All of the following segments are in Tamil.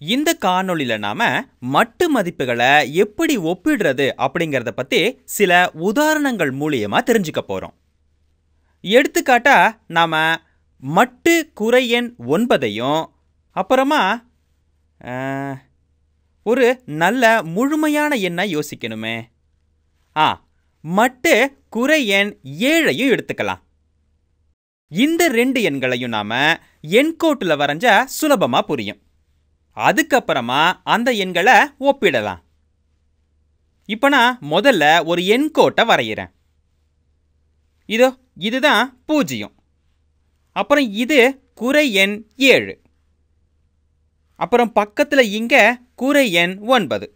இந்த காணொளியில நாம மட்டு மதிப்புகளை எப்படி ஒப்பிடுறது அப்படிங்கிறத பற்றி சில உதாரணங்கள் மூலியமாக தெரிஞ்சுக்க போகிறோம் எடுத்துக்காட்டா நாம மட்டு குறையெண் ஒன்பதையும் அப்புறமா ஒரு நல்ல முழுமையான எண்ணை யோசிக்கணுமே. ஆ மட்டு குறையெண் ஏழையும் எடுத்துக்கலாம். இந்த ரெண்டு எண்களையும் நாம எண்கோட்டில் வரைஞ்சா சுலபமாக புரியும். அதுக்கப்புறமா அந்த எண்களை ஒப்பிடலாம். இப்போ நான் முதல்ல ஒரு எண்கோட்டை வரைகிறேன் இதோ இதுதான் பூஜ்ஜியம். அப்புறம் இது குறை எண் ஏழு. அப்புறம் பக்கத்தில் இங்கே குறை எண் ஒன்பது.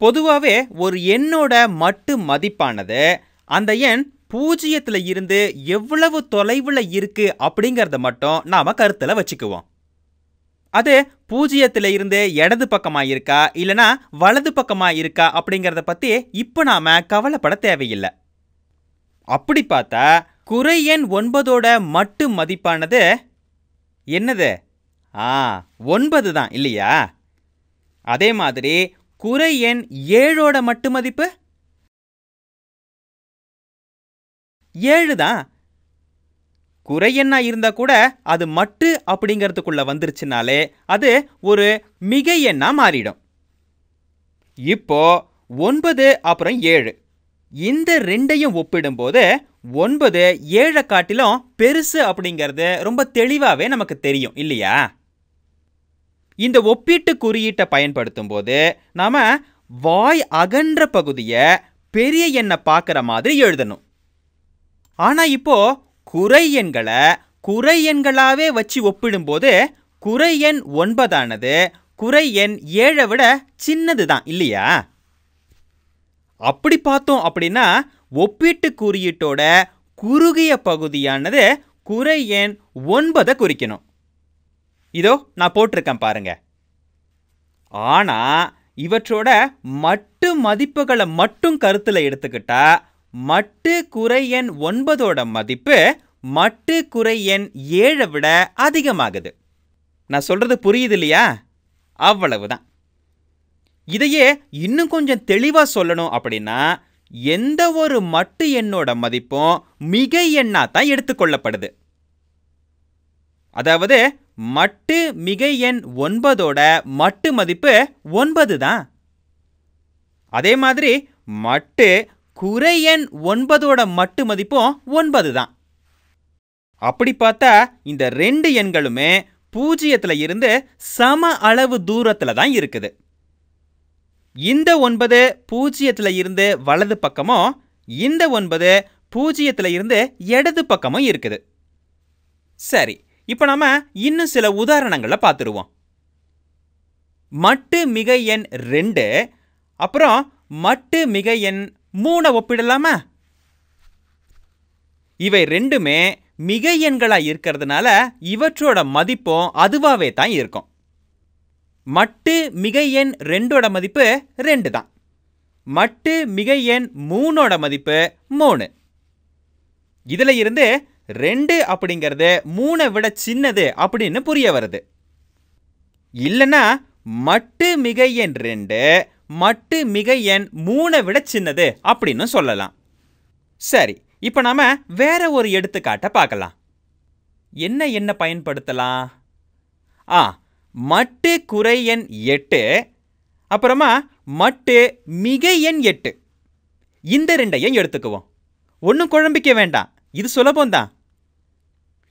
பொதுவாகவே ஒரு எண்ணோட மட்டு மதிப்பானது அந்த எண் பூஜ்ஜியத்தில் இருந்து எவ்வளவு தொலைவில் இருக்குது அப்படிங்கிறத மட்டும் நாம் கருத்தில் வச்சுக்குவோம். அது பூஜ்ஜியத்தில் இருந்து இடது பக்கமாக இருக்கா இல்லனா வலது பக்கமாக இருக்கா அப்படிங்கிறத பற்றி இப்போ நாம் கவலைப்பட தேவையில்லை. அப்படி பார்த்தா குறை எண் ஒன்பதோட மட்டு மதிப்பானது என்னது? ஆ ஒன்பது தான் இல்லையா? அதே மாதிரி குறை எண் ஏழோட மட்டு மதிப்பு? ஏழு தான். குறை எண்ணா இருந்தால் கூட அது மட்டு அப்படிங்கிறதுக்குள்ளே வந்துருச்சுனாலே அது ஒரு மிகை எண்ணாக மாறிடும். இப்போ ஒன்பது அப்புறம் ஏழு. இந்த ரெண்டையும் ஒப்பிடும்போது ஒன்பது ஏழை காட்டிலும் பெருசு அப்படிங்கிறது ரொம்ப தெளிவாகவே நமக்கு தெரியும் இல்லையா? இந்த ஒப்பீட்டு குறியீட்டை பயன்படுத்தும் போது நாம வாய் அகன்ற பகுதியை பெரிய எண்ணை பார்க்குற மாதிரி எழுதணும். ஆனால் இப்போ குறை எண்களை குறை எண்களாகவே வச்சு ஒப்பிடும்போது குறை எண் ஒன்பதானது குறை எண் ஏழை விட சின்னது தான் இல்லையா? அப்படி பார்த்தோம் அப்படின்னா ஒப்பீட்டு குறியீட்டோட குறுகிய பகுதியானது குறை எண் ஒன்பதை குறிக்கணும். இதோ நான் போட்டிருக்கேன் பாருங்க. ஆனால் இவற்றோட மட்டு மதிப்புகளை மட்டும் கருத்தில் எடுத்துக்கிட்டா மட்டு குறை எண் ஒன்பதோட மதிப்பு மட்டு குறை எண் ஏழை விட அதிகமாகுது. நான் சொல்றது புரியுது இல்லையா? அவ்வளவுதான். இதையே இன்னும் கொஞ்சம் தெளிவாக சொல்லணும் அப்படின்னா எந்த ஒரு மட்டு எண்ணோட மதிப்பும் மிகை எண்ணா தான் எடுத்துக்கொள்ளப்படுது. அதாவது மட்டு மிகை எண் ஒன்பதோட மட்டு மதிப்பு ஒன்பது தான். அதே மாதிரி மட்டு குறை எண் ஒன்பதோட மட்டு மதிப்பும் ஒன்பது தான் அப்படி பார்த்தா இந்த ரெண்டு எண்களுமே பூஜ்ஜியத்துல இருந்து சம அளவு தூரத்துல தான் இருக்குது. இந்த ஒன்பது பூஜ்ஜியத்துல இருந்து வலது பக்கமும் இந்த ஒன்பது பூஜ்ஜியத்துல இருந்து இடது பக்கமும் இருக்குது. சரி இப்போ நாம இன்னும் சில உதாரணங்களை பார்த்துருவோம். மட்டு மிகை எண் ரெண்டு அப்புறம் மட்டு மிகை எண் மூணை ஒப்பிடலாமா? இவை ரெண்டுமே மிகை எண்களாக இருக்கிறதுனால இவற்றோட மதிப்பும் அதுவாகவே தான் இருக்கும். மட்டு மிகை எண் ரெண்டோட மதிப்பு ரெண்டு தான். மட்டு மிகை எண் மூணோட மதிப்பு மூணு. இதில் இருந்து ரெண்டு அப்படிங்கிறது மூணை விட சின்னது அப்படின்னு புரிய வருது. இல்லைன்னா மட்டு மிகை எண் ரெண்டு மட்டு மிகை எண் மூணை விட சின்னது அப்படின்னு சொல்லலாம். சரி இப்போ நாம் வேற ஒரு எடுத்துக்காட்டை பார்க்கலாம். என்ன என்ன பயன்படுத்தலாம்? ஆ மட்டு குறை எண் எட்டு அப்புறமா மட்டு மிகை எண் எட்டு. இந்த ரெண்டையும் எடுத்துக்குவோம். ஒன்றும் குழம்பிக்க வேண்டாம் இது சுலபம்தான்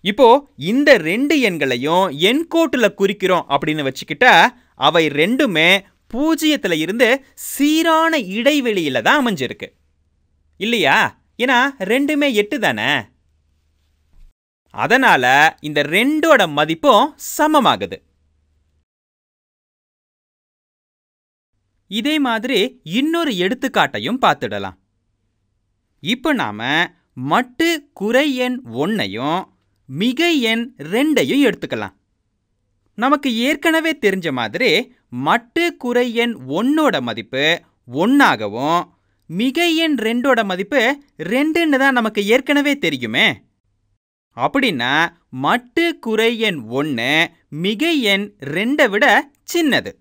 இப்போ இந்த ரெண்டு எண்களையும் எண்கோட்டில் குறிக்கிறோம் அப்படின்னு வச்சுக்கிட்டா அவை ரெண்டுமே பூஜ்ஜியத்தில் இருந்து சீரான இடைவெளியில் தான் அமைஞ்சிருக்கு. இல்லையா? ஏன்னா ரெண்டுமே எட்டு தானே? அதனால இந்த ரெண்டோட மதிப்பும் சமமாகுது. இதே மாதிரி இன்னொரு எடுத்துக்காட்டையும் பார்த்துடலாம். இப்போ நாம மட்டு குறை எண் ஒன்னையும் மிகை எண் ரெண்டையும் எடுத்துக்கலாம். நமக்கு ஏற்கனவே தெரிஞ்ச மாதிரி மட்டு குறை எண் ஒன்னோட மதிப்பு ஒன்னாகவும் மிகை எண் ரெண்டோட மதிப்பு ரெண்டுன்னு தான் நமக்கு ஏற்கனவே தெரியுமே. அப்படின்னா மட்டு குறை எண் ஒன்று மிகை எண் ரெண்டை விட சின்னது.